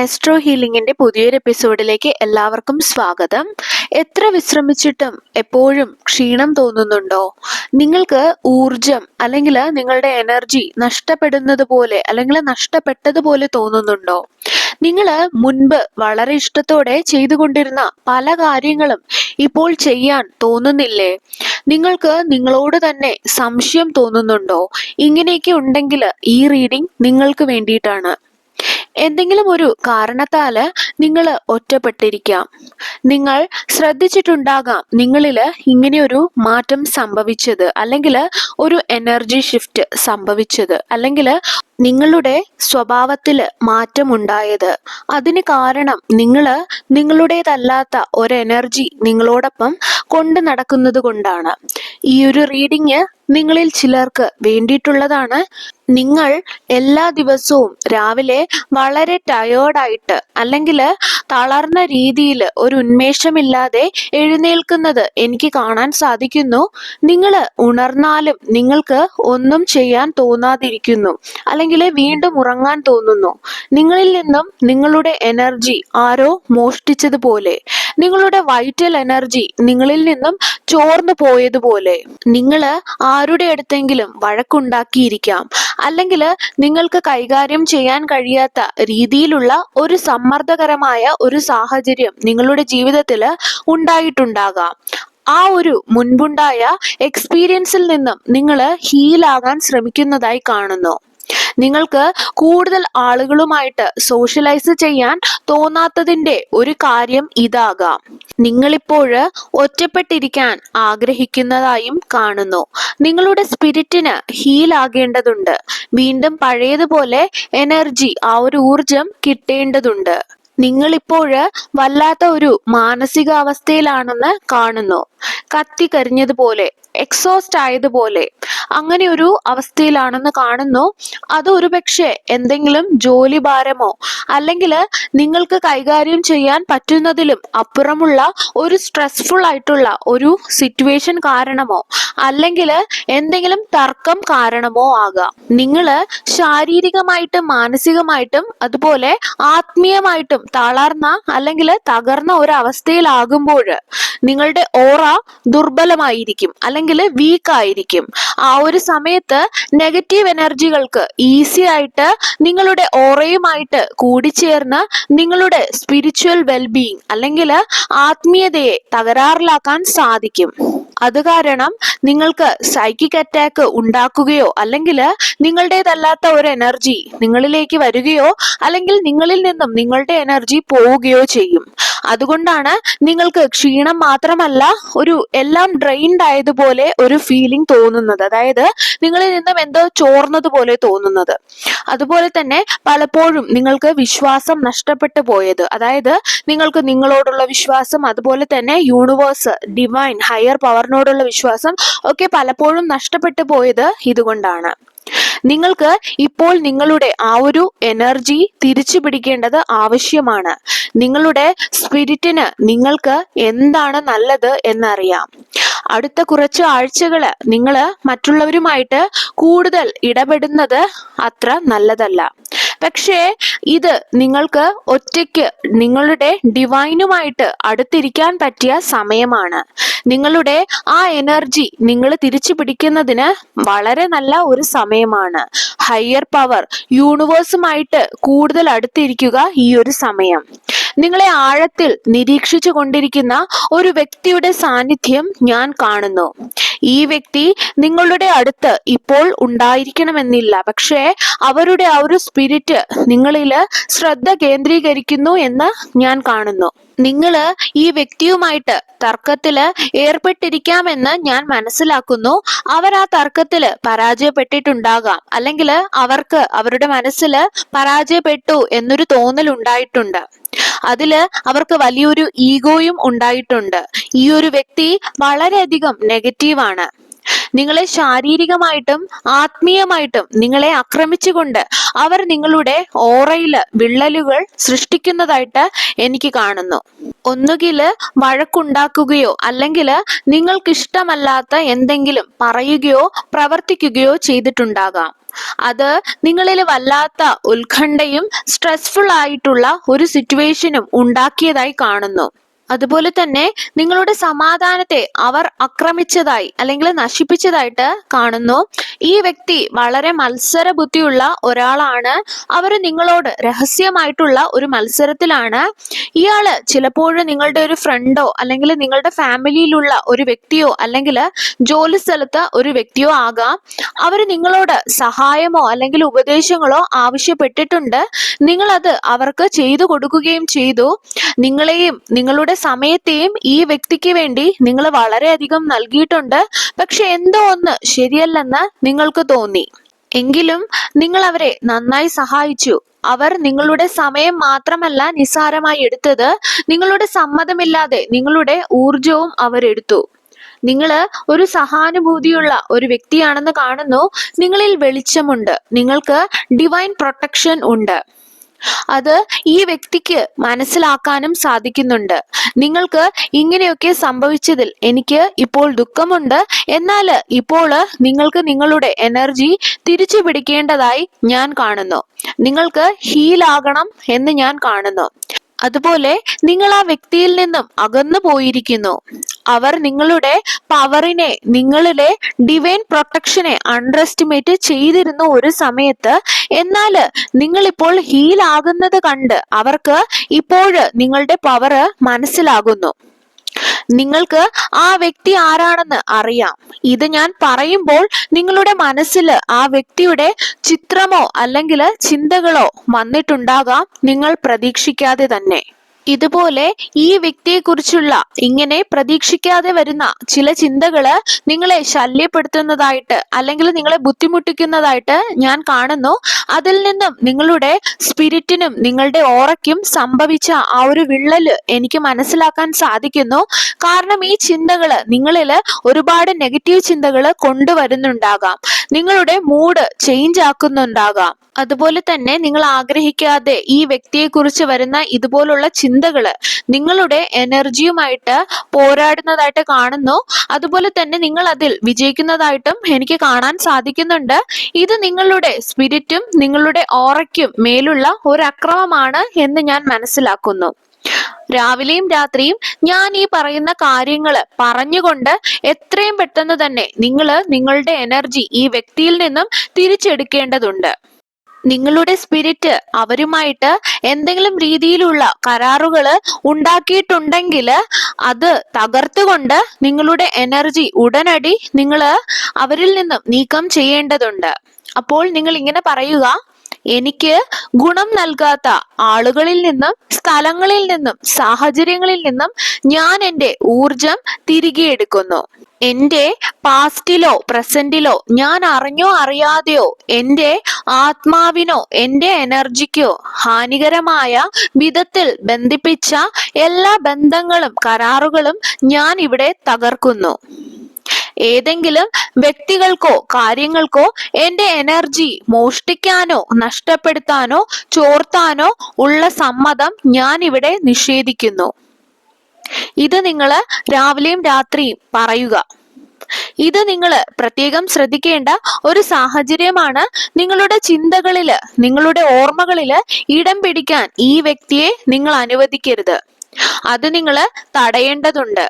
Astro ഹീലിംഗിന്റെ പുതിയൊരു എപ്പിസോഡിലേക്ക് എല്ലാവർക്കും സ്വാഗതം. എത്ര വിശ്രമിച്ചിട്ടും എപ്പോഴും ക്ഷീണം തോന്നുന്നുണ്ടോ? നിങ്ങൾക്ക് ഊർജം അല്ലെങ്കിൽ നിങ്ങളുടെ എനർജി നഷ്ടപ്പെടുന്നത് പോലെ അല്ലെങ്കിൽ നഷ്ടപ്പെട്ടതുപോലെ തോന്നുന്നുണ്ടോ? നിങ്ങൾ മുൻപ് വളരെ ഇഷ്ടത്തോടെ ചെയ്തുകൊണ്ടിരുന്ന പല കാര്യങ്ങളും ഇപ്പോൾ ചെയ്യാൻ തോന്നുന്നില്ലേ? നിങ്ങൾക്ക് നിങ്ങളോട് തന്നെ സംശയം തോന്നുന്നുണ്ടോ? ഇങ്ങനെയൊക്കെ ഉണ്ടെങ്കിൽ ഈ റീഡിംഗ് നിങ്ങൾക്ക് വേണ്ടിയിട്ടാണ്. എന്തെങ്കിലും ഒരു കാരണത്താൽ നിങ്ങൾ ഒറ്റപ്പെട്ടിരിക്കാം. നിങ്ങൾ ശ്രദ്ധിച്ചിട്ടുണ്ടാകാം നിങ്ങളിൽ ഇങ്ങനെയൊരു മാറ്റം സംഭവിച്ചത് അല്ലെങ്കിൽ ഒരു എനർജി ഷിഫ്റ്റ് സംഭവിച്ചത് അല്ലെങ്കിൽ നിങ്ങളുടെ സ്വഭാവത്തിൽ മാറ്റമുണ്ടായത്. അതിന് കാരണം നിങ്ങൾ നിങ്ങളുടേതല്ലാത്ത ഒരു എനർജി നിങ്ങളോടൊപ്പം കൊണ്ട് നടക്കുന്നത് കൊണ്ടാണ് ഈ ഒരു റീഡിങ് നിങ്ങളിൽ ചിലർക്ക് വേണ്ടിയിട്ടുള്ളതാണ്. നിങ്ങൾ എല്ലാ ദിവസവും രാവിലെ വളരെ ടയേർഡായിട്ട് അല്ലെങ്കിൽ തളർന്ന രീതിയിൽ ഒരു ഉന്മേഷമില്ലാതെ എഴുന്നേൽക്കുന്നത് എനിക്ക് കാണാൻ സാധിക്കുന്നു. നിങ്ങൾ ഉണർന്നാലും നിങ്ങൾക്ക് ഒന്നും ചെയ്യാൻ തോന്നാതിരിക്കുന്നു. അല്ലെങ്കിൽ വീണ്ടും ഉറങ്ങാൻ തോന്നുന്നു. നിങ്ങളിൽ നിന്നും നിങ്ങളുടെ എനർജി ആരോ മോഷ്ടിച്ചതുപോലെ. നിങ്ങളുടെ വൈറ്റൽ എനർജി നിങ്ങളിൽ നിന്നും ചോർന്നു പോയതുപോലെ. നിങ്ങൾ ആരുടെ അടുത്തെങ്കിലും വഴക്കുണ്ടാക്കിയിരിക്കാം. അല്ലെങ്കിൽ നിങ്ങൾക്ക് കൈകാര്യം ചെയ്യാൻ കഴിയാത്ത രീതിയിലുള്ള ഒരു സമ്മർദ്ദകരമായ ഒരു സാഹചര്യം നിങ്ങളുടെ ജീവിതത്തിൽ ഉണ്ടായിട്ടുണ്ടാകാം. ആ ഒരു മുൻപുണ്ടായ എക്സ്പീരിയൻസിൽ നിന്നും നിങ്ങൾ ഹീലാകാൻ ശ്രമിക്കുന്നതായി കാണുന്നു. നിങ്ങൾക്ക് കൂടുതൽ ആളുകളുമായിട്ട് സോഷ്യലൈസ് ചെയ്യാൻ തോന്നാത്തതിന്റെ ഒരു കാര്യം ഇതാകാം. നിങ്ങളിപ്പോഴ് ഒറ്റപ്പെട്ടിരിക്കാൻ ആഗ്രഹിക്കുന്നതായും കാണുന്നു. നിങ്ങളുടെ സ്പിരിറ്റിന് ഹീൽ ആകേണ്ടതുണ്ട്. വീണ്ടും പഴയതുപോലെ എനർജി ആ ഒരു ഊർജം കിട്ടേണ്ടതുണ്ട്. നിങ്ങളിപ്പോഴ് വല്ലാത്ത ഒരു മാനസികാവസ്ഥയിലാണെന്ന് കാണുന്നു. കത്തിക്കരിഞ്ഞതുപോലെ എക്സോസ്റ്റ് ആയതുപോലെ. അങ്ങനെ ഒരു അവസ്ഥയിലാണെന്ന് കാണുന്നു. അത് ഒരുപക്ഷെ എന്തെങ്കിലും ജോലി ഭാരമോ അല്ലെങ്കിൽ നിങ്ങൾക്ക് കൈകാര്യം ചെയ്യാൻ പറ്റുന്നതിലും അപ്പുറമുള്ള ഒരു സ്ട്രെസ്ഫുൾ ആയിട്ടുള്ള ഒരു സിറ്റുവേഷൻ കാരണമോ അല്ലെങ്കിൽ എന്തെങ്കിലും തർക്കം കാരണമോ ആകാം. നിങ്ങൾ ശാരീരികമായിട്ടും മാനസികമായിട്ടും അതുപോലെ ആത്മീയമായിട്ടും തളർന്ന അല്ലെങ്കിൽ തകർന്ന ഒരു നിങ്ങളുടെ ഓറ ദുർബലമായിരിക്കും അല്ലെങ്കിൽ വീക്ക് ആയിരിക്കും ആ ഒരു സമയത്ത് നെഗറ്റീവ് എനർജികൾക്ക് ഈസി ആയിട്ട് നിങ്ങളുടെ ഓറയുമായിട്ട് കൂടിച്ചേർന്ന് നിങ്ങളുടെ സ്പിരിച്വൽ വെൽബീയിങ് അല്ലെങ്കിൽ ആത്മീയതയെ തകരാറിലാക്കാൻ സാധിക്കും. അത് കാരണം നിങ്ങൾക്ക് സൈക്കിക് അറ്റാക്ക് ഉണ്ടാക്കുകയോ അല്ലെങ്കിൽ നിങ്ങളുടേതല്ലാത്ത ഒരു എനർജി നിങ്ങളിലേക്ക് വരികയോ അല്ലെങ്കിൽ നിങ്ങളിൽ നിന്നും നിങ്ങളുടെ എനർജി പോവുകയോ ചെയ്യും. അതുകൊണ്ടാണ് നിങ്ങൾക്ക് ക്ഷീണം മാത്രമല്ല ഒരു എല്ലാം ഡ്രെയിൻഡ് ആയതുപോലെ ഒരു ഫീലിംഗ് തോന്നുന്നത്. അതായത് നിങ്ങളിൽ നിന്നും എന്തോ ചോർന്നതുപോലെ തോന്നുന്നത്. അതുപോലെ തന്നെ പലപ്പോഴും നിങ്ങൾക്ക് വിശ്വാസം നഷ്ടപ്പെട്ടു പോയത്. അതായത് നിങ്ങൾക്ക് നിങ്ങളോടുള്ള വിശ്വാസം അതുപോലെ തന്നെ യൂണിവേഴ്സ് ഡിവൈൻ ഹയർ പവറിനോടുള്ള വിശ്വാസം ഒക്കെ പലപ്പോഴും നഷ്ടപ്പെട്ടു പോയത് ഇതുകൊണ്ടാണ്. നിങ്ങൾക്ക് ഇപ്പോൾ നിങ്ങളുടെ ആ ഒരു എനർജി തിരിച്ചു പിടിക്കേണ്ടത് ആവശ്യമാണ്. നിങ്ങളുടെ സ്പിരിറ്റിന് നിങ്ങൾക്ക് എന്താണ് നല്ലത് എന്നറിയാം. അടുത്ത കുറച്ച് ആഴ്ചകൾ നിങ്ങൾ മറ്റുള്ളവരുമായിട്ട് കൂടുതൽ ഇടപെടുന്നത് അത്ര നല്ലതല്ല. പക്ഷേ ഇത് നിങ്ങൾക്ക് ഒറ്റയ്ക്ക് നിങ്ങളുടെ ഡിവൈനുമായിട്ട് അടുത്തിരിക്കാൻ പറ്റിയ സമയമാണ്. നിങ്ങളുടെ ആ എനർജി നിങ്ങൾ തിരിച്ചു പിടിക്കുന്നതിന് വളരെ നല്ല ഒരു സമയമാണ്. ഹയർ പവർ യൂണിവേഴ്സുമായിട്ട് കൂടുതൽ അടുത്തിരിക്കുക ഈ ഒരു സമയം. നിങ്ങളെ ആഴത്തിൽ നിരീക്ഷിച്ചു കൊണ്ടിരിക്കുന്ന ഒരു വ്യക്തിയുടെ സാന്നിധ്യം ഞാൻ കാണുന്നു. ഈ വ്യക്തി നിങ്ങളുടെ അടുത്ത് ഇപ്പോൾ ഉണ്ടായിരിക്കണമെന്നില്ല. പക്ഷേ അവരുടെ ആ ഒരു സ്പിരിറ്റ് നിങ്ങളിൽ ശ്രദ്ധ കേന്ദ്രീകരിക്കുന്നു എന്ന് ഞാൻ കാണുന്നു. നിങ്ങൾ ഈ വ്യക്തിയുമായിട്ട് തർക്കത്തിൽ ഏർപ്പെട്ടിരിക്കാമെന്ന് ഞാൻ മനസ്സിലാക്കുന്നു. അവർ ആ തർക്കത്തിൽ പരാജയപ്പെട്ടിട്ടുണ്ടാകാം. അല്ലെങ്കിൽ അവർക്ക് അവരുടെ മനസ്സിൽ പരാജയപ്പെട്ടു എന്നൊരു തോന്നൽ ഉണ്ടായിട്ടുണ്ട്. അതിൽ അവർക്ക് വലിയൊരു ഈഗോയും ഉണ്ടായിട്ടുണ്ട്. ഈ ഒരു വ്യക്തി വളരെയധികം നെഗറ്റീവാണ് നിങ്ങളെ ശാരീരികമായിട്ടും ആത്മീയമായിട്ടും നിങ്ങളെ ആക്രമിച്ചുകൊണ്ട് അവർ നിങ്ങളുടെ ഓറയിൽ വിള്ളലുകൾ സൃഷ്ടിക്കുന്നതായിട്ട് എനിക്ക് കാണുന്നു. ഒന്നുകിൽ വഴക്കുണ്ടാക്കുകയോ അല്ലെങ്കിൽ നിങ്ങൾക്ക് ഇഷ്ടമല്ലാത്ത എന്തെങ്കിലും പറയുകയോ പ്രവർത്തിക്കുകയോ ചെയ്തിട്ടുണ്ടാകാം. അത് നിങ്ങളിൽ വല്ലാത്ത ഉത്കണ്ഠയും സ്ട്രെസ്ഫുൾ ആയിട്ടുള്ള ഒരു സിറ്റുവേഷനും ഉണ്ടാക്കിയതായി കാണുന്നു. അതുപോലെ തന്നെ നിങ്ങളുടെ സമാധാനത്തെ അവർ ആക്രമിച്ചതായി അല്ലെങ്കിൽ നശിപ്പിച്ചതായിട്ട് കാണുന്നു. ഈ വ്യക്തി വളരെ മത്സര ബുദ്ധിയുള്ള ഒരാളാണ്. അവർ നിങ്ങളോട് രഹസ്യമായിട്ടുള്ള ഒരു മത്സരത്തിലാണ്. ഇയാൾ ചിലപ്പോഴും നിങ്ങളുടെ ഒരു ഫ്രണ്ടോ അല്ലെങ്കിൽ നിങ്ങളുടെ ഫാമിലിയിലുള്ള ഒരു വ്യക്തിയോ അല്ലെങ്കിൽ ജോലി സ്ഥലത്ത് ഒരു വ്യക്തിയോ ആകാം. അവർ നിങ്ങളോട് സഹായമോ അല്ലെങ്കിൽ ഉപദേശങ്ങളോ ആവശ്യപ്പെട്ടിട്ടുണ്ട്. നിങ്ങളത് അവർക്ക് ചെയ്തു കൊടുക്കുകയും ചെയ്തു. നിങ്ങളെയും നിങ്ങളുടെ സമയത്തെയും ഈ വ്യക്തിക്ക് വേണ്ടി നിങ്ങൾ വളരെയധികം നൽകിയിട്ടുണ്ട്. പക്ഷെ എന്തോ ഒന്ന് ശരിയല്ലെന്ന് നിങ്ങൾക്ക് തോന്നി. എങ്കിലും നിങ്ങൾ അവരെ നന്നായി സഹായിച്ചു. അവർ നിങ്ങളുടെ സമയം മാത്രമല്ല നിസ്സാരമായി എടുത്തത്. നിങ്ങളുടെ സമ്മതമില്ലാതെ നിങ്ങളുടെ ഊർജവും അവരെടുത്തു നിങ്ങൾ ഒരു സഹാനുഭൂതിയുള്ള ഒരു വ്യക്തിയാണെന്ന് കാണുന്നു. നിങ്ങളിൽ വെളിച്ചമുണ്ട്. നിങ്ങൾക്ക് ഡിവൈൻ പ്രൊട്ടക്ഷൻ ഉണ്ട്. അത് ഈ വ്യക്തിക്ക് മനസ്സിലാക്കാനും സാധിക്കുന്നുണ്ട്. നിങ്ങൾക്ക് ഇങ്ങനെയൊക്കെ സംഭവിച്ചതിൽ എനിക്ക് ഇപ്പോൾ ദുഃഖമുണ്ട്. എന്നാൽ ഇപ്പോൾ നിങ്ങൾക്ക് നിങ്ങളുടെ എനർജി തിരിച്ചു പിടിക്കേണ്ടതായി ഞാൻ കാണുന്നു. നിങ്ങൾക്ക് ഹീലാകണം എന്ന് ഞാൻ കാണുന്നു. അതുപോലെ നിങ്ങൾ ആ വ്യക്തിയിൽ നിന്നും അകന്നു പോയിരിക്കുന്നു. അവർ നിങ്ങളുടെ പവറിനെ നിങ്ങളിലെ ഡിവൈൻ പ്രൊട്ടക്ഷനെ അണ്ടർ എസ്റ്റിമേറ്റ് ചെയ്തിരുന്ന ഒരു സമയത്ത് എന്നാൽ നിങ്ങൾ ഇപ്പോൾ ഹീൽ ആകുന്നത് കണ്ട് അവർക്ക് ഇപ്പോൾ നിങ്ങളുടെ പവർ മനസ്സിലാകുന്നു. നിങ്ങൾക്ക് ആ വ്യക്തി ആരാണെന്ന് അറിയാം. ഇത് ഞാൻ പറയുമ്പോൾ നിങ്ങളുടെ മനസ്സിൽ ആ വ്യക്തിയുടെ ചിത്രമോ അല്ലെങ്കിൽ ചിന്തകളോ വന്നിട്ടുണ്ടാകാം. നിങ്ങൾ പ്രതീക്ഷിക്കാതെ തന്നെ. ഇതുപോലെ ഈ വ്യക്തിയെക്കുറിച്ചുള്ള ഇങ്ങനെ പ്രതീക്ഷിക്കാതെ വരുന്ന ചില ചിന്തകൾ നിങ്ങളെ ശല്യപ്പെടുത്തുന്നതായിട്ട് അല്ലെങ്കിൽ നിങ്ങളെ ബുദ്ധിമുട്ടിക്കുന്നതായിട്ട് ഞാൻ കാണുന്നു. അതിൽ നിന്നും നിങ്ങളുടെ സ്പിരിറ്റിനും നിങ്ങളുടെ ഓറയ്ക്കും സംഭവിച്ച ആ ഒരു വിള്ളൽ എനിക്ക് മനസ്സിലാക്കാൻ സാധിക്കുന്നു. കാരണം ഈ ചിന്തകൾ നിങ്ങളിൽ ഒരുപാട് നെഗറ്റീവ് ചിന്തകൾ കൊണ്ടുവരുന്നുണ്ടാകാം. നിങ്ങളുടെ മൂഡ് ചേഞ്ച് ആക്കുന്നുണ്ടാകാം. അതുപോലെ തന്നെ നിങ്ങൾ ആഗ്രഹിക്കാതെ ഈ വ്യക്തിയെക്കുറിച്ച് വരുന്ന ഇതുപോലുള്ള ചിന്തകൾ നിങ്ങളുടെ എനർജിയുമായിട്ട് പോരാടുന്നതായിട്ട് കാണുന്നു. അതുപോലെ തന്നെ നിങ്ങൾ അതിൽ വിജയിക്കുന്നതായിട്ടും എനിക്ക് കാണാൻ സാധിക്കുന്നുണ്ട്. ഇത് നിങ്ങളുടെ സ്പിരിറ്റും നിങ്ങളുടെ ഓറയ്ക്കും മേലുള്ള ഒരു അക്രമമാണ് എന്ന് ഞാൻ മനസ്സിലാക്കുന്നു. രാവിലെയും രാത്രിയും ഞാൻ ഈ പറയുന്ന കാര്യങ്ങൾ പറഞ്ഞുകൊണ്ട് എത്രയും പെട്ടെന്ന് തന്നെ നിങ്ങൾ നിങ്ങളുടെ എനർജി ഈ വ്യക്തിയിൽ നിന്നും തിരിച്ചെടുക്കേണ്ടതുണ്ട്. നിങ്ങളുടെ സ്പിരിറ്റ് അവരുമായിട്ട് എന്തെങ്കിലും രീതിയിലുള്ള കരാറുകൾ ഉണ്ടാക്കിയിട്ടുണ്ടെങ്കിൽ അത് തകർത്തുകൊണ്ട് നിങ്ങളുടെ എനർജി ഉടനടി നിങ്ങൾ അവരിൽ നിന്നും നീക്കം ചെയ്യേണ്ടതുണ്ട്. അപ്പോൾ നിങ്ങൾ ഇങ്ങനെ പറയുക എനിക്ക് ഗുണം നൽകാത്ത ആളുകളിൽ നിന്നും സ്ഥലങ്ങളിൽ നിന്നും സാഹചര്യങ്ങളിൽ നിന്നും ഞാൻ എന്റെ ഊർജം തിരികെ എടുക്കുന്നു. എന്റെ പാസ്റ്റിലോ പ്രസന്റിലോ ഞാൻ അറിഞ്ഞോ അറിയാതെയോ എന്റെ ആത്മാവിനോ എന്റെ എനർജിക്കോ ഹാനികരമായ വിധത്തിൽ ബന്ധിപ്പിച്ച എല്ലാ ബന്ധങ്ങളും കരാറുകളും ഞാൻ ഇവിടെ തകർക്കുന്നു. ഏതെങ്കിലും വ്യക്തികൾക്കോ കാര്യങ്ങൾക്കോ എന്റെ എനർജി മോഷ്ടിക്കാനോ നഷ്ടപ്പെടുത്താനോ ചോർത്താനോ ഉള്ള സമ്മതം ഞാൻ ഇവിടെ നിഷേധിക്കുന്നു. ഇത് നിങ്ങൾ രാവിലെയും രാത്രിയും പറയുക. ഇത് നിങ്ങൾ പ്രത്യേകം ശ്രദ്ധിക്കേണ്ട ഒരു സാഹചര്യമാണ് നിങ്ങളുടെ ചിന്തകളിൽ നിങ്ങളുടെ ഓർമ്മകളിൽ ഇടം പിടിക്കാൻ ഈ വ്യക്തിയെ നിങ്ങൾ അനുവദിക്കരുത്. അത് നിങ്ങൾ തടയേണ്ടതുണ്ട്.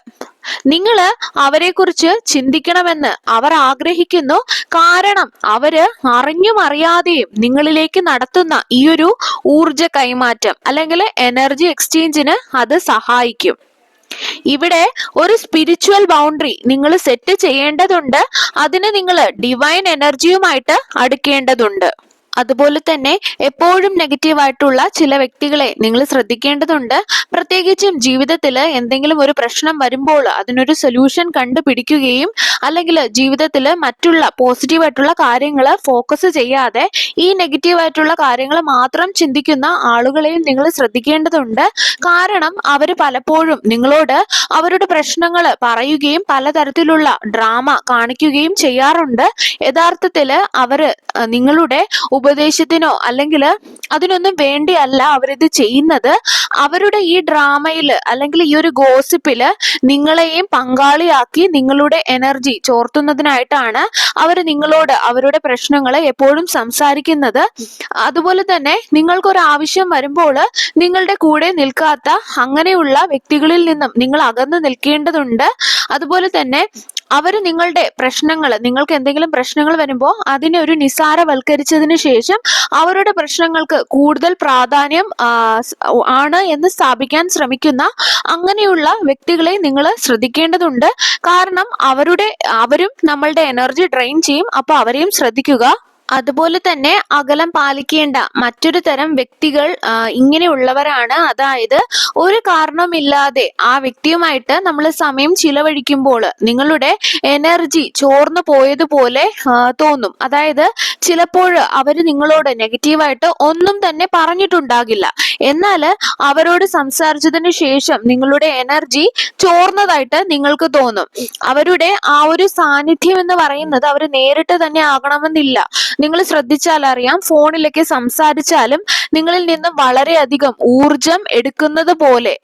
നിങ്ങൾ അവരെക്കുറിച്ച് ചിന്തിക്കണമെന്ന് അവർ ആഗ്രഹിക്കുന്നു. കാരണം അവർ അറിഞ്ഞും അറിയാതെയും നിങ്ങളിലേക്ക് നടത്തുന്ന ഈ ഒരു ഊർജ കൈമാറ്റം അല്ലെങ്കിൽ എനർജി എക്സ്ചേഞ്ചിന് അത് സഹായിക്കും. ഇവിടെ ഒരു സ്പിരിച്വൽ ബൗണ്ടറി നിങ്ങൾ സെറ്റ് ചെയ്യേണ്ടതുണ്ട്. അതിന് നിങ്ങൾ ഡിവൈൻ എനർജിയുമായിട്ട് അടുക്കേണ്ടതുണ്ട്. അതുപോലെ തന്നെ എപ്പോഴും നെഗറ്റീവായിട്ടുള്ള ചില വ്യക്തികളെ നിങ്ങൾ ശ്രദ്ധിക്കേണ്ടതുണ്ട്. പ്രത്യേകിച്ചും ജീവിതത്തിൽ എന്തെങ്കിലും ഒരു പ്രശ്നം വരുമ്പോൾ അതിനൊരു സൊല്യൂഷൻ കണ്ടുപിടിക്കുകയും അല്ലെങ്കിൽ ജീവിതത്തിൽ മറ്റുള്ള പോസിറ്റീവായിട്ടുള്ള കാര്യങ്ങൾ ഫോക്കസ് ചെയ്യാതെ ഈ നെഗറ്റീവ് ആയിട്ടുള്ള കാര്യങ്ങൾ മാത്രം ചിന്തിക്കുന്ന ആളുകളെയും നിങ്ങൾ ശ്രദ്ധിക്കേണ്ടതുണ്ട്. കാരണം അവർ പലപ്പോഴും നിങ്ങളോട് അവരുടെ പ്രശ്നങ്ങൾ പറയുകയും പലതരത്തിലുള്ള ഡ്രാമ കാണിക്കുകയും ചെയ്യാറുണ്ട്. യഥാർത്ഥത്തിൽ അവർ നിങ്ങളുടെ ഉപദേശത്തിനോ അല്ലെങ്കിൽ അതിനൊന്നും വേണ്ടിയല്ല അവരിത് ചെയ്യുന്നത്. അവരുടെ ഈ ഡ്രാമയിൽ അല്ലെങ്കിൽ ഈ ഒരു ഗോസിപ്പിൽ നിങ്ങളെയും പങ്കാളിയാക്കി നിങ്ങളുടെ എനർജി ചോർത്തുന്നതിനായിട്ടാണ് അവർ നിങ്ങളോട് അവരുടെ പ്രശ്നങ്ങൾ എപ്പോഴും സംസാരിക്കുന്നത്. അതുപോലെ തന്നെ നിങ്ങൾക്കൊരു ആവശ്യം വരുമ്പോൾ നിങ്ങളുടെ കൂടെ നിൽക്കാത്ത അങ്ങനെയുള്ള വ്യക്തികളിൽ നിന്നും നിങ്ങൾ അകന്നു നിൽക്കേണ്ടതുണ്ട്. അതുപോലെ തന്നെ അവർ നിങ്ങളുടെ പ്രശ്നങ്ങൾ നിങ്ങൾക്ക് എന്തെങ്കിലും പ്രശ്നങ്ങൾ വരുമ്പോൾ അതിനെ ഒരു നിസ്സാരവൽക്കരിച്ചതിന് ശേഷം അവരുടെ പ്രശ്നങ്ങൾക്ക് കൂടുതൽ പ്രാധാന്യം ആണ് എന്ന് സ്ഥാപിക്കാൻ ശ്രമിക്കുന്ന അങ്ങനെയുള്ള വ്യക്തികളെ നിങ്ങൾ ശ്രദ്ധിക്കേണ്ടതുണ്ട്. കാരണം അവരുടെ അവരും നമ്മളുടെ എനർജി ഡ്രെയിൻ ചെയ്യും. അപ്പോൾ അവരെയും ശ്രദ്ധിക്കുക. അതുപോലെ തന്നെ അകലം പാലിക്കേണ്ട മറ്റൊരു തരം വ്യക്തികൾ ഇങ്ങനെയുള്ളവരാണ്. അതായത് ഒരു കാരണമില്ലാതെ ആ വ്യക്തിയുമായിട്ട് നമ്മൾ സമയം ചിലവഴിക്കുമ്പോൾ നിങ്ങളുടെ എനർജി ചോർന്നു പോയതുപോലെ തോന്നും. അതായത് ചിലപ്പോൾ അവർ നിങ്ങളോട് നെഗറ്റീവായിട്ട് ഒന്നും തന്നെ പറഞ്ഞിട്ടുണ്ടാകില്ല. എന്നാൽ അവരോട് സംസാരിച്ചതിന് ശേഷം നിങ്ങളുടെ എനർജി ചോർന്നതായിട്ട് നിങ്ങൾക്ക് തോന്നും. അവരുടെ ആ ഒരു സാന്നിധ്യം എന്ന് പറയുന്നത് അവർ നേരിട്ട് തന്നെ ആകണമെന്നില്ല. നിങ്ങൾ ശ്രദ്ധിച്ചാൽ അറിയാം ഫോണിലൊക്കെ സംസാരിച്ചാലും നിങ്ങളിൽ നിന്നും വളരെയധികം ഊർജം എടുക്കുന്നത് പോലെ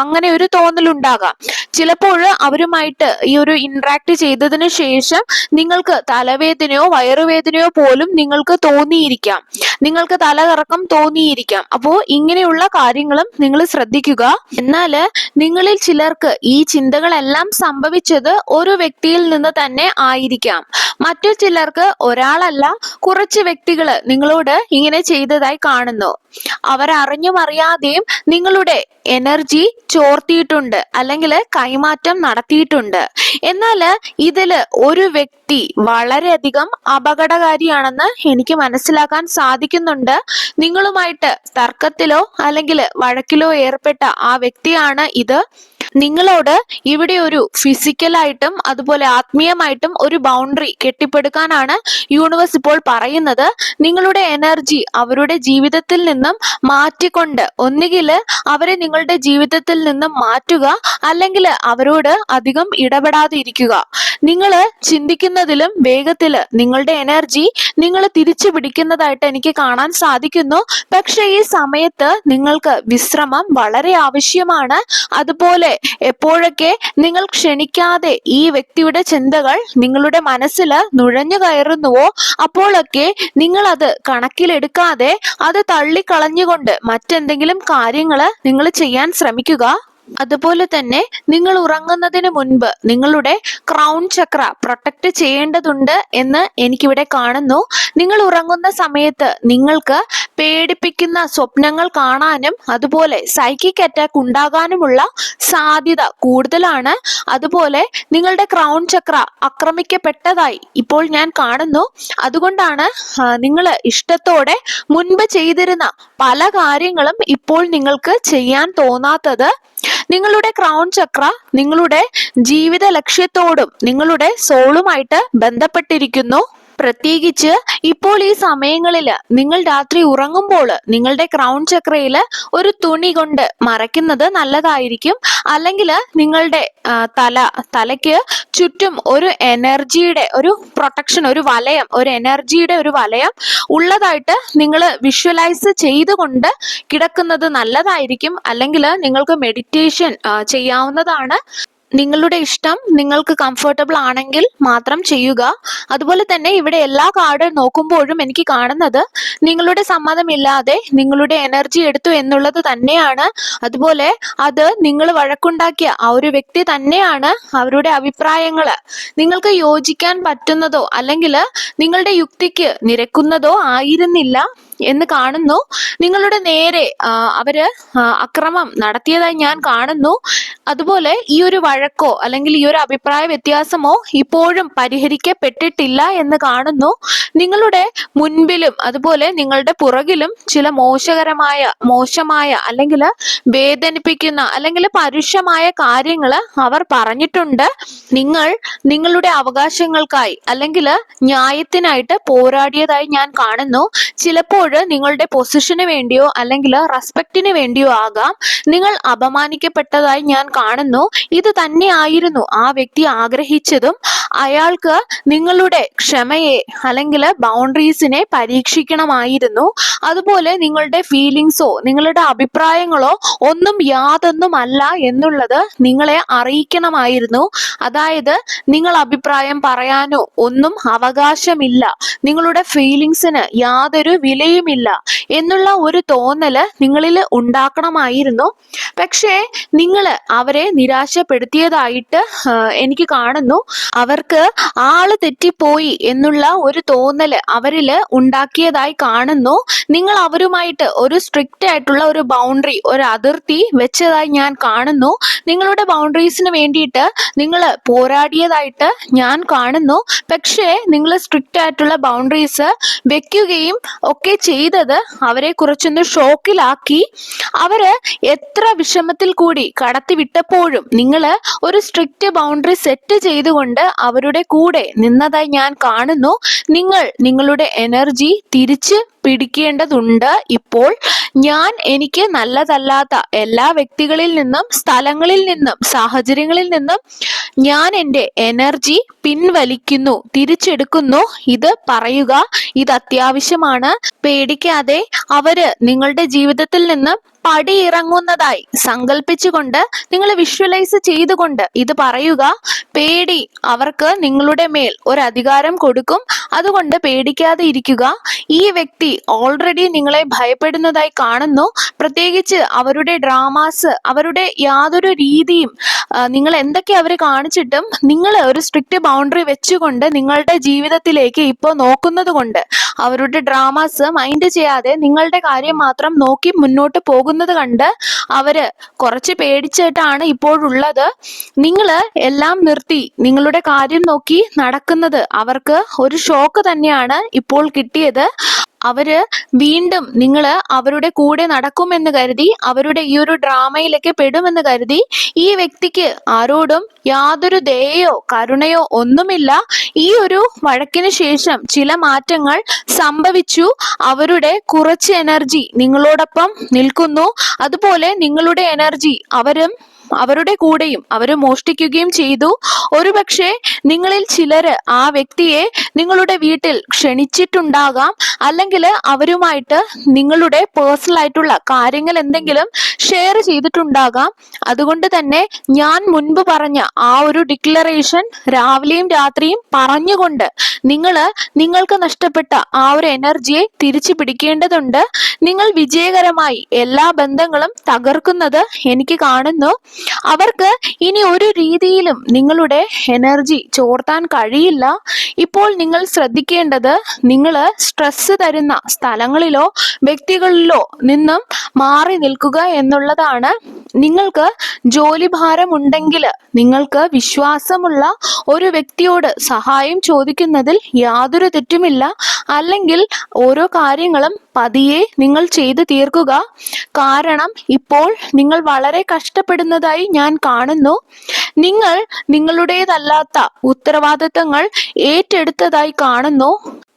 അങ്ങനെ ഒരു തോന്നലുണ്ടാകാം ചിലപ്പോൾ അവരുമായിട്ട് ഈ ഒരു ഇന്ററാക്ട് ചെയ്തതിന് ശേഷം നിങ്ങൾക്ക് തലവേദനയോ വയറുവേദനയോ പോലും നിങ്ങൾക്ക് തോന്നിയിരിക്കാം. നിങ്ങൾക്ക് തലകറക്കം തോന്നിയിരിക്കാം. അപ്പോൾ ഇങ്ങനെയുള്ള കാര്യങ്ങളും നിങ്ങൾ ശ്രദ്ധിക്കുക. എന്നാൽ നിങ്ങളിൽ ചിലർക്ക് ഈ ചിന്തകളെല്ലാം സംഭവിച്ചത് ഒരു വ്യക്തിയിൽ നിന്ന് തന്നെ ആയിരിക്കാം. മറ്റു ചിലർക്ക് ഒരാളല്ല കുറച്ച് വ്യക്തികൾ നിങ്ങളോട് ഇങ്ങനെ ചെയ്തതായി കാണുന്നു. അവർ അറിയാതെയും നിങ്ങളുടെ എനർജി ചോർത്തിയിട്ടുണ്ട് അല്ലെങ്കിൽ കൈമാറ്റം നടത്തിയിട്ടുണ്ട്. എന്നാൽ ഇതിൽ ഒരു വ്യക്തി വളരെയധികം അപകടകാരിയാണെന്ന് എനിക്ക് മനസ്സിലാക്കാൻ സാധിക്കുന്നുണ്ട്. നിങ്ങളുമായിട്ട് തർക്കത്തിലോ അല്ലെങ്കിൽ വഴക്കിലോ ഏർപ്പെട്ട ആ വ്യക്തിയാണ് ഇത്. നിങ്ങളോട് ഇവിടെ ഒരു ഫിസിക്കലായിട്ടും അതുപോലെ ആത്മീയമായിട്ടും ഒരു ബൗണ്ടറി കെട്ടിപ്പടുക്കാനാണ് യൂണിവേഴ്സ് ഇപ്പോൾ പറയുന്നത് നിങ്ങളുടെ എനർജി അവരുടെ ജീവിതത്തിൽ നിന്നും മാറ്റിക്കൊണ്ട്. ഒന്നുകിൽ അവരെ നിങ്ങളുടെ ജീവിതത്തിൽ നിന്നും മാറ്റുക അല്ലെങ്കിൽ അവരോട് അധികം ഇടപെടാതെ ഇരിക്കുക നിങ്ങൾ ചിന്തിക്കുന്നതിലും വേഗത്തിൽ നിങ്ങളുടെ എനർജി നിങ്ങൾ തിരിച്ചു പിടിക്കുന്നതായിട്ട് എനിക്ക് കാണാൻ സാധിക്കുന്നു. പക്ഷെ ഈ സമയത്ത് നിങ്ങൾക്ക് വിശ്രമം വളരെ ആവശ്യമാണ്. അതുപോലെ എപ്പോഴൊക്കെ നിങ്ങൾ ക്ഷണിക്കാതെ ഈ വ്യക്തിയുടെ ചിന്തകൾ നിങ്ങളുടെ മനസ്സിൽ നുഴഞ്ഞു കയറുന്നുവോ അപ്പോഴൊക്കെ നിങ്ങൾ അത് കണക്കിലെടുക്കാതെ അത് തള്ളിക്കളഞ്ഞുകൊണ്ട് മറ്റെന്തെങ്കിലും കാര്യങ്ങൾ നിങ്ങൾ ചെയ്യാൻ ശ്രമിക്കുക. അതുപോലെ തന്നെ നിങ്ങൾ ഉറങ്ങുന്നതിന് മുൻപ് നിങ്ങളുടെ ക്രൗൺ ചക്ര പ്രൊട്ടക്ട് ചെയ്യേണ്ടതുണ്ട് എന്ന് എനിക്കിവിടെ കാണുന്നു. നിങ്ങൾ ഉറങ്ങുന്ന സമയത്ത് നിങ്ങൾക്ക് പേടിപ്പിക്കുന്ന സ്വപ്നങ്ങൾ കാണാനും അതുപോലെ സൈക്കിക് അറ്റാക്ക് ഉണ്ടാകാനുമുള്ള സാധ്യത കൂടുതലാണ്. അതുപോലെ നിങ്ങളുടെ ക്രൗൺ ചക്ര ആക്രമിക്കപ്പെട്ടതായി ഇപ്പോൾ ഞാൻ കാണുന്നു. അതുകൊണ്ടാണ് നിങ്ങൾ ഇഷ്ടത്തോടെ മുൻപ് ചെയ്തിരുന്ന പല കാര്യങ്ങളും ഇപ്പോൾ നിങ്ങൾക്ക് ചെയ്യാൻ തോന്നാത്തത്. നിങ്ങളുടെ ക്രൗൺ ചക്ര നിങ്ങളുടെ ജീവിത ലക്ഷ്യത്തോടും നിങ്ങളുടെ സോളുമായിട്ട് ബന്ധപ്പെട്ടിരിക്കുന്നു. പ്രത്യേകിച്ച് ഇപ്പോൾ ഈ സമയങ്ങളിൽ നിങ്ങൾ രാത്രി ഉറങ്ങുമ്പോൾ നിങ്ങളുടെ ക്രൗൺ ചക്രയിൽ ഒരു തുണി കൊണ്ട് മറയ്ക്കുന്നത് നല്ലതായിരിക്കും. അല്ലെങ്കിൽ നിങ്ങളുടെ തല തലയ്ക്ക് ചുറ്റും ഒരു എനർജിയുടെ ഒരു പ്രൊട്ടക്ഷൻ ഒരു വലയം ഒരു എനർജിയുടെ ഒരു വലയം ഉള്ളതായിട്ട് നിങ്ങൾ വിഷ്വലൈസ് ചെയ്തുകൊണ്ട് കിടക്കുന്നത് നല്ലതായിരിക്കും. അല്ലെങ്കിൽ നിങ്ങൾക്ക് മെഡിറ്റേഷൻ ചെയ്യാവുന്നതാണ്. നിങ്ങളുടെ ഇഷ്ടം നിങ്ങൾക്ക് കംഫർട്ടബിൾ ആണെങ്കിൽ മാത്രം ചെയ്യുക. അതുപോലെ തന്നെ ഇവിടെ എല്ലാ കാർഡ് നോക്കുമ്പോഴും എനിക്ക് കാണുന്നത് നിങ്ങളുടെ സമ്മതമില്ലാതെ നിങ്ങളുടെ എനർജി എടുത്തു എന്നുള്ളത് തന്നെയാണ്. അതുപോലെ അത് നിങ്ങൾ വഴക്കുണ്ടാക്കിയ ആ ഒരു വ്യക്തി തന്നെയാണ് അവരുടെ അഭിപ്രായങ്ങൾ നിങ്ങൾക്ക് യോജിക്കാൻ പറ്റുന്നതോ അല്ലെങ്കിൽ നിങ്ങളുടെ യുക്തിക്ക് നിരക്കുന്നതോ ആയിരുന്നില്ല. എന്ന് കാണുന്നു. നിങ്ങളുടെ നേരെ അവർ അക്രമം നടത്തിയതായി ഞാൻ കാണുന്നു. അതുപോലെ ഈ ഒരു വഴക്കോ അല്ലെങ്കിൽ ഈ ഒരു അഭിപ്രായ വ്യത്യാസമോ ഇപ്പോഴും പരിഹരിക്കപ്പെട്ടിട്ടില്ല എന്ന് കാണുന്നു. നിങ്ങളുടെ മുൻപിലും അതുപോലെ നിങ്ങളുടെ പുറകിലും ചില മോശകരമായ മോശമായ അല്ലെങ്കിൽ വേദനിപ്പിക്കുന്ന അല്ലെങ്കിൽ പരുഷമായ കാര്യങ്ങൾ അവർ പറഞ്ഞിട്ടുണ്ട്. നിങ്ങൾ നിങ്ങളുടെ അവകാശങ്ങൾക്കായി അല്ലെങ്കിൽ ന്യായത്തിനായിട്ട് പോരാടിയതായി ഞാൻ കാണുന്നു. ചിലപ്പോൾ നിങ്ങളുടെ പൊസിഷന് വേണ്ടിയോ അല്ലെങ്കിൽ റെസ്പെക്റ്റിന് വേണ്ടിയോ ആകാം. നിങ്ങൾ അപമാനിക്കപ്പെട്ടതായി ഞാൻ കാണുന്നു. ഇത് തന്നെയായിരുന്നു ആ വ്യക്തി ആഗ്രഹിച്ചതും. അയാൾക്ക് നിങ്ങളുടെ ക്ഷമയെ അല്ലെങ്കിൽ ബൗണ്ടറീസിനെ പരീക്ഷിക്കണമായിരുന്നു. അതുപോലെ നിങ്ങളുടെ ഫീലിങ്സോ നിങ്ങളുടെ അഭിപ്രായങ്ങളോ ഒന്നും യാതൊന്നുമല്ല എന്നുള്ളത് നിങ്ങളെ അറിയിക്കണമായിരുന്നു. അതായത് നിങ്ങൾ അഭിപ്രായം പറയാനോ ഒന്നും അവകാശമില്ല. നിങ്ങളുടെ ഫീലിങ്സിന് യാതൊരു വിലയുമില്ല എന്നുള്ള ഒരു തോന്നൽ നിങ്ങളിൽ ഉണ്ടാക്കണമായിരുന്നു. പക്ഷേ നിങ്ങൾ അവരെ നിരാശപ്പെടുത്തിയതായിട്ട് എനിക്ക് കാണുന്നു. അവർക്ക് ആൾ തെറ്റിപ്പോയി എന്നുള്ള ഒരു തോന്നൽ അവരിൽ ഉണ്ടാക്കിയതായി കാണുന്നു. നിങ്ങൾ അവരുമായിട്ട് ഒരു സ്ട്രിക്റ്റ് ആയിട്ടുള്ള ഒരു ബൗണ്ടറി ഒരു അതിർത്തി വെച്ചതായി ഞാൻ കാണുന്നു. നിങ്ങളുടെ ബൗണ്ടറീസിന് വേണ്ടിയിട്ട് നിങ്ങൾ പോരാടിയതായിട്ട് ഞാൻ കാണുന്നു. പക്ഷേ നിങ്ങൾ സ്ട്രിക്റ്റ് ആയിട്ടുള്ള ബൗണ്ടറീസ് വെക്കുകയും ഒക്കെ ചെയ്തത് അവരെ കുറച്ചൊന്ന് ഷോക്കിലാക്കി. അവർ എത്ര വിഷമത്തിൽ കൂടി കടത്തിവിട്ടപ്പോഴും നിങ്ങൾ ഒരു സ്ട്രിക്റ്റ് ബൗണ്ടറി സെറ്റ് ചെയ്തുകൊണ്ട് അവരുടെ കൂടെ നിന്നതായി ഞാൻ കാണുന്നു. നിങ്ങൾ നിങ്ങളുടെ എനർജി തിരിച്ച് പിടിക്കേണ്ടതുണ്ട്. ഇപ്പോൾ ഞാൻ എനിക്ക് നല്ലതല്ലാത്ത എല്ലാ വ്യക്തികളിൽ നിന്നും സ്ഥലങ്ങളിൽ നിന്നും സാഹചര്യങ്ങളിൽ നിന്നും ഞാൻ എന്റെ എനർജി പിൻവലിക്കുന്നു തിരിച്ചെടുക്കുന്നു. ഇത് പറയുക ഇത് അത്യാവശ്യമാണ്. പേടിക്കാതെ അവർ നിങ്ങളുടെ ജീവിതത്തിൽ നിന്നും പടിയിറങ്ങുന്നതായി സങ്കല്പിച്ചുകൊണ്ട് നിങ്ങൾ വിഷ്വലൈസ് ചെയ്തുകൊണ്ട് ഇത് പറയുക. പേടി അവർക്ക് നിങ്ങളുടെ മേൽ ഒരു അധികാരം കൊടുക്കും. അതുകൊണ്ട് പേടിക്കാതെ ഇരിക്കുക. ഈ വ്യക്തി ഓൾറെഡി നിങ്ങളെ ഭയപ്പെടുന്നതായി കാണുന്നു. പ്രത്യേകിച്ച് അവരുടെ ഡ്രാമാസ് അവരുടെ യാതൊരു രീതിയും നിങ്ങൾ എന്തൊക്കെ അവർ കാണിച്ചിട്ടും നിങ്ങൾ ഒരു സ്ട്രിക്റ്റ് ബൗണ്ടറി വെച്ചുകൊണ്ട് നിങ്ങളുടെ ജീവിതത്തിലേക്ക് ഇപ്പോൾ നോക്കുന്നത് കൊണ്ട് അവരുടെ ഡ്രാമാസ് മൈൻഡ് ചെയ്യാതെ നിങ്ങളുടെ കാര്യം മാത്രം നോക്കി മുന്നോട്ട് പോകുന്നത് കണ്ട് അവർ കുറച്ച് പേടിച്ചിട്ടാണ് ഇപ്പോഴുള്ളത്. നിങ്ങൾ എല്ലാം നിർത്തി നിങ്ങളുടെ കാര്യം നോക്കി നടക്കുന്നത് അവർക്ക് ഒരു ഷോക്ക് തന്നെയാണ് ഇപ്പോൾ കിട്ടിയത്. അവർ വീണ്ടും നിങ്ങൾ അവരുടെ കൂടെ നടക്കുമെന്ന് കരുതി അവരുടെ ഈ ഒരു ഡ്രാമയിലൊക്കെ പെടുമെന്ന് കരുതി ഈ വ്യക്തിക്ക് ആരോടും യാതൊരു ദയയോ കരുണയോ ഒന്നുമില്ല. ഈ ഒരു വഴക്കിന് ശേഷം ചില മാറ്റങ്ങൾ സംഭവിച്ചു. അവരുടെ കുറച്ച് എനർജി നിങ്ങളോടൊപ്പം നിൽക്കുന്നു. അതുപോലെ നിങ്ങളുടെ എനർജി അവരും അവരുടെ കൂടെയും അവർ മോഷ്ടിക്കുകയും ചെയ്തു. ഒരുപക്ഷെ നിങ്ങളിൽ ചിലര് ആ വ്യക്തിയെ നിങ്ങളുടെ വീട്ടിൽ ക്ഷണിച്ചിട്ടുണ്ടാകാം. അല്ലെങ്കിൽ അവരുമായിട്ട് നിങ്ങളുടെ പേഴ്സണൽ ആയിട്ടുള്ള കാര്യങ്ങൾ എന്തെങ്കിലും ഷെയർ ചെയ്തിട്ടുണ്ടാകാം. അതുകൊണ്ട് തന്നെ ഞാൻ മുൻപ് പറഞ്ഞ ആ ഒരു ഡിക്ലറേഷൻ രാവിലെയും രാത്രിയും പറഞ്ഞുകൊണ്ട് നിങ്ങൾ നിങ്ങൾക്ക് നഷ്ടപ്പെട്ട ആ ഒരു എനർജിയെ തിരിച്ചു പിടിക്കേണ്ടതുണ്ട്. നിങ്ങൾ വിജയകരമായി എല്ലാ ബന്ധങ്ങളും തകർക്കുന്നത് എനിക്ക് കാണുന്നു. അവർക്ക് ഇനി ഒരു രീതിയിലും നിങ്ങളുടെ എനർജി ചോർത്താൻ കഴിയില്ല. ഇപ്പോൾ നിങ്ങൾ ശ്രദ്ധിക്കേണ്ടത് നിങ്ങൾ സ്ട്രെസ് തരുന്ന സ്ഥലങ്ങളിലോ വ്യക്തികളിലോ നിന്നും മാറി നിൽക്കുക എന്നുള്ളതാണ്. നിങ്ങൾക്ക് ജോലി ഭാരമുണ്ടെങ്കിൽ നിങ്ങൾക്ക് വിശ്വാസമുള്ള ഒരു വ്യക്തിയോട് സഹായം ചോദിക്കുന്നതിൽ യാതൊരു തെറ്റുമില്ല. അല്ലെങ്കിൽ ഓരോ കാര്യങ്ങളും പതിയെ നിങ്ങൾ ചെയ്തു തീർക്കുക. കാരണം ഇപ്പോൾ നിങ്ങൾ വളരെ കഷ്ടപ്പെടുന്നതായി ഞാൻ കാണുന്നു. നിങ്ങൾ നിങ്ങളുടേതല്ലാത്ത ഉത്തരവാദിത്തങ്ങൾ ഏറ്റെടുത്തതായി കാണുന്നു.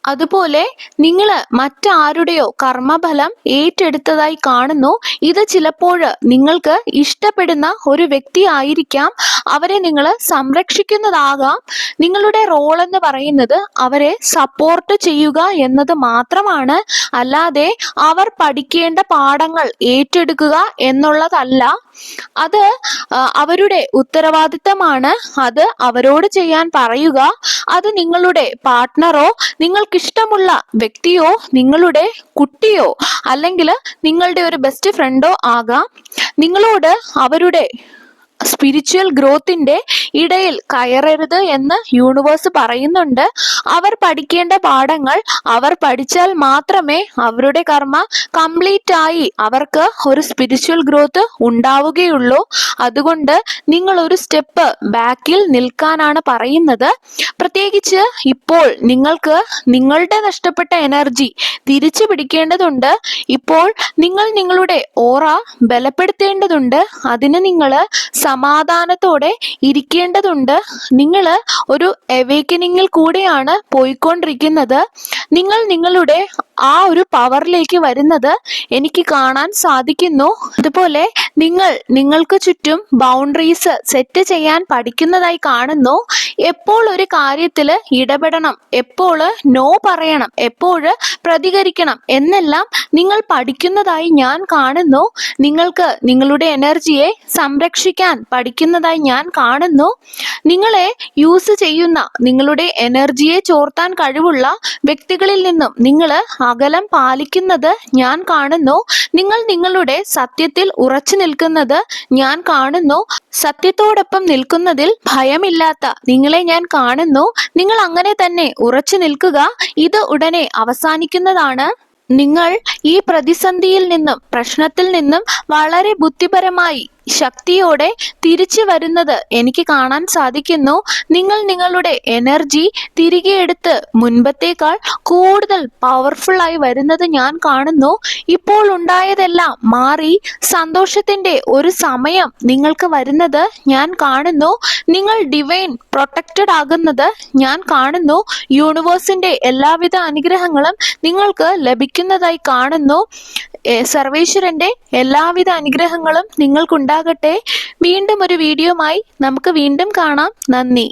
അതുപോലെ നിങ്ങൾ മറ്റാരുടെയോ കർമ്മഫലം ഏറ്റെടുത്തതായി കാണുന്നു. ഇത് ചിലപ്പോൾ നിങ്ങൾക്ക് ഇഷ്ടപ്പെടുന്ന ഒരു വ്യക്തി ആയിരിക്കാം. അവരെ നിങ്ങൾ സംരക്ഷിക്കുന്നതാകാം. നിങ്ങളുടെ റോൾ എന്ന് പറയുന്നത് അവരെ സപ്പോർട്ട് ചെയ്യുക എന്നത് മാത്രമാണ്. അല്ലാതെ അവർ പഠിക്കേണ്ട പാഠങ്ങൾ ഏറ്റെടുക്കുക എന്നുള്ളതല്ല. അത് അവരുടെ ഉത്തരവാദിത്തമാണ്. അത് അവരോട് ചെയ്യാൻ പറയുക. അത് നിങ്ങളുടെ പാർട്ട്ണറോ നിങ്ങൾക്കിഷ്ടമുള്ള വ്യക്തിയോ നിങ്ങളുടെ കുട്ടിയോ അല്ലെങ്കിൽ നിങ്ങളുടെ ഒരു ബെസ്റ്റ് ഫ്രണ്ടോ ആകാം. നിങ്ങളോട് അവരുടെ സ്പിരിച്വൽ ഗ്രോത്തിന്റെ ഇടയിൽ കയറരുത് എന്ന് യൂണിവേഴ്സ് പറയുന്നുണ്ട്. അവർ പഠിക്കേണ്ട പാഠങ്ങൾ അവർ പഠിച്ചാൽ മാത്രമേ അവരുടെ കർമ്മ കംപ്ലീറ്റ് ആയി അവർക്ക് ഒരു സ്പിരിച്വൽ ഗ്രോത്ത് ഉണ്ടാവുകയുള്ളൂ. അതുകൊണ്ട് നിങ്ങൾ ഒരു സ്റ്റെപ്പ് ബാക്കിൽ നിൽക്കാനാണ് പറയുന്നത്. പ്രത്യേകിച്ച് ഇപ്പോൾ നിങ്ങൾക്ക് നിങ്ങളുടെ നഷ്ടപ്പെട്ട എനർജി തിരിച്ചു പിടിക്കേണ്ടതുണ്ട്. ഇപ്പോൾ നിങ്ങൾ നിങ്ങളുടെ ഓറ ബലപ്പെടുത്തേണ്ടതുണ്ട്. അതിന് നിങ്ങൾ സമാധാനത്തോടെ ഇരിക്കേണ്ടതുണ്ട്. നിങ്ങൾ ഒരു എവേക്കനിങ്ങിൽ കൂടെയാണ് പോയിക്കൊണ്ടിരിക്കുന്നത്. നിങ്ങൾ നിങ്ങളുടെ ആ ഒരു പവറിലേക്ക് വരുന്നത് എനിക്ക് കാണാൻ സാധിക്കുന്നു. അതുപോലെ നിങ്ങൾ നിങ്ങൾക്ക് ചുറ്റും ബൗണ്ടറീസ് സെറ്റ് ചെയ്യാൻ പഠിക്കുന്നതായി കാണുന്നു. എപ്പോൾ ഒരു കാര്യത്തിൽ ഇടപെടണം എപ്പോൾ നോ പറയണം എപ്പോൾ പ്രതികരിക്കണം എന്നെല്ലാം നിങ്ങൾ പഠിക്കുന്നതായി ഞാൻ കാണുന്നു. നിങ്ങൾക്ക് നിങ്ങളുടെ എനർജിയെ സംരക്ഷിക്കാൻ പഠിക്കുന്നതായി ഞാൻ കാണുന്നു. നിങ്ങളെ യൂസ് ചെയ്യുന്ന നിങ്ങളുടെ എനർജിയെ ചോർത്താൻ കഴിവുള്ള വ്യക്തികളിൽ നിന്നും നിങ്ങൾ അകലം പാലിക്കുന്നത് ഞാൻ കാണുന്നു. നിങ്ങൾ നിങ്ങളുടെ സത്യത്തിൽ ഉറച്ചു നിൽക്കുന്നത് ഞാൻ കാണുന്നു. സത്യത്തോടൊപ്പം നിൽക്കുന്നതിൽ ഭയമില്ലാത്ത നിങ്ങളെ ഞാൻ കാണുന്നു. നിങ്ങൾ അങ്ങനെ തന്നെ ഉറച്ചു നിൽക്കുക. ഇത് ഉടനെ അവസാനിക്കുന്നതാണ്. നിങ്ങൾ ഈ പ്രതിസന്ധിയിൽ നിന്നും പ്രശ്നത്തിൽ നിന്നും വളരെ ബുദ്ധിപരമായി ശക്തിയോടെ തിരിച്ചു വരുന്നത് എനിക്ക് കാണാൻ സാധിക്കുന്നു. നിങ്ങൾ നിങ്ങളുടെ എനർജി തിരികെ എടുത്ത് മുൻപത്തേക്കാൾ കൂടുതൽ പവർഫുൾ ആയി വരുന്നത് ഞാൻ കാണുന്നു. ഇപ്പോൾ ഉണ്ടായതെല്ലാം മാറി സന്തോഷത്തിന്റെ ഒരു സമയം നിങ്ങൾക്ക് വരുന്നത് ഞാൻ കാണുന്നു. നിങ്ങൾ ഡിവൈൻ പ്രൊട്ടക്റ്റഡ് ആകുന്നത് ഞാൻ കാണുന്നു. യൂണിവേഴ്സിന്റെ എല്ലാവിധ അനുഗ്രഹങ്ങളും നിങ്ങൾക്ക് ലഭിക്കുന്നതായി കാണുന്നു. സർവേശ്വരന്റെ എല്ലാവിധ അനുഗ്രഹങ്ങളും നിങ്ങൾക്കുണ്ടാകട്ടെ വീണ്ടും ഒരു വീഡിയോമായി നമുക്ക് വീണ്ടും കാണാം. നന്ദി.